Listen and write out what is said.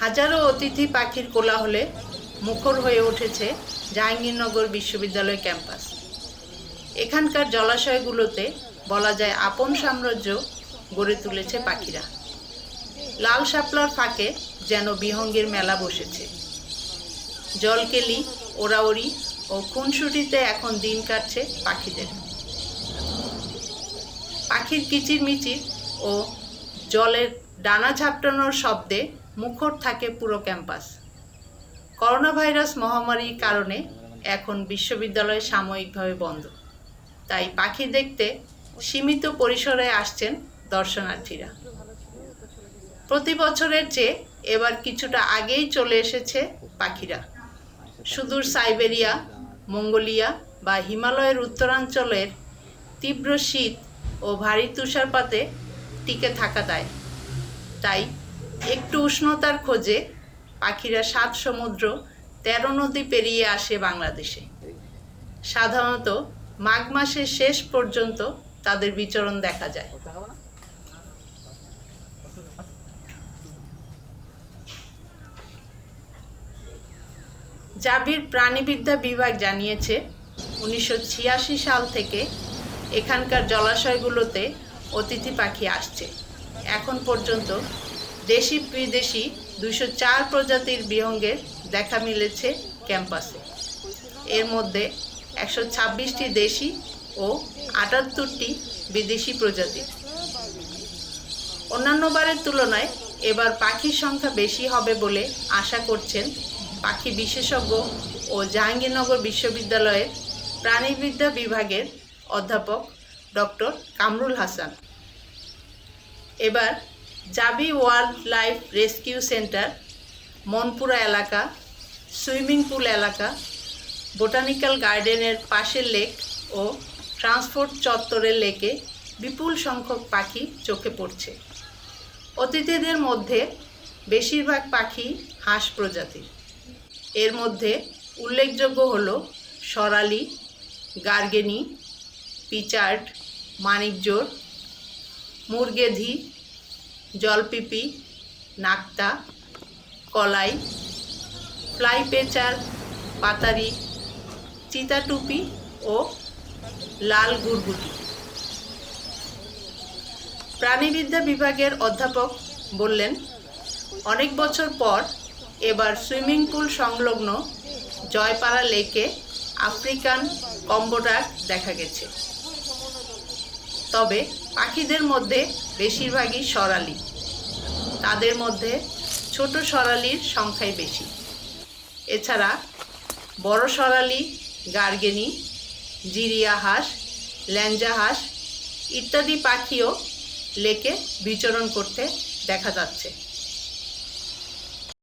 হাজারো অতিথি পাখির কোলাহলে মুখর হয়ে উঠেছে জাহাঙ্গীরনগর বিশ্ববিদ্যালয় ক্যাম্পাস। এখানকার জলাশয়গুলোতে বলা যায় আপন সাম্রাজ্য গড়ে তুলেছে পাখিরা। লাল শাপলার ফাঁকে যেন বিহঙ্গের মেলা বসেছে। জলকেলি ওরাওরি ও খুনসুটিতে এখন দিন কাটছে পাখিদের। পাখির কিচিরমিচির ও জলের ডানা ঝাপটানোর শব্দে মুখর থাকে পুরো ক্যাম্পাস। করোনা ভাইরাস মহামারীর কারণে এখন বিশ্ববিদ্যালয় সাময়িকভাবে বন্ধ। তাই পাখি দেখতে সীমিত পরিসরে আসছেন দর্শনার্থীরা। প্রতি বছরের চেয়ে এবার কিছুটা আগেই চলে এসেছে পাখিরা। সুদূর সাইবেরিয়া, মঙ্গোলিয়া বা হিমালয়ের উত্তরাঞ্চলের তীব্র শীত ভারী তুষারপাতে টিকে থাকা দেয়। তাই একটু উষ্ণতার খোঁজে পাখিরা সাত সমুদ্র, তেরো নদী পেরিয়ে আসে বাংলাদেশে। সাধারণত মাঘ মাসের শেষ পর্যন্ত তাদের বিচরণ দেখা যায়। জাবির প্রাণীবিদ্যা বিভাগ জানিয়েছে, উনিশশো ছিয়াশি সাল থেকে এখানকার জলাশয়গুলোতে অতিথি পাখি আসছে। এখন পর্যন্ত দেশি বিদেশি দুশো চার প্রজাতির বিহঙ্গের দেখা মিলেছে ক্যাম্পাসে। এর মধ্যে একশো ছাব্বিশটি দেশি ও আটাত্তরটি বিদেশি প্রজাতির অন্যান্য বারের তুলনায় এবার পাখির সংখ্যা বেশি হবে বলে আশা করছেন পাখি বিশেষজ্ঞ ও জাহাঙ্গীরনগর বিশ্ববিদ্যালয়ের প্রাণীবিদ্যা বিভাগের অধ্যাপক ডক্টর কামরুল হাসান। এবার Jabi wild life rescue centre, Monpura এলাকা, সুইমিং পুল এলাকা, বোটানিক্যাল গার্ডেনের পাশের লেক ও ট্রান্সপোর্ট চত্বরের লেকে বিপুল সংখ্যক পাখি চোখে পড়ছে। অতিথিদের মধ্যে বেশিরভাগ পাখি হাঁস প্রজাতির। এর মধ্যে উল্লেখযোগ্য হল সরালি, গার্গেনি পিচার্ড মানিকজোর মুরগেধি জলপিপি, নাক্তা, কলাই, ফ্লাই পেচার, পাতারি চিতাটুপি ও লাল গুড়গুটি। প্রাণীবিদ্যা বিভাগের অধ্যাপক বললেন, অনেক বছর পর এবার সুইমিং পুল সংলগ্ন জয়পাড়া লেকে আফ্রিকান কম্বোডাক দেখা গেছে। তবে পাখিদের মধ্যে বেশিরভাগই সরালি। তাদের মধ্যে ছোট সরালির সংখ্যাই বেশি। এছাড়া বড় সরালি গার্গেনি, জিরিয়া হাঁস, ল্যাঞ্জা হাঁস ইত্যাদি পাখিও লেকে বিচরণ করতে দেখা যাচ্ছে।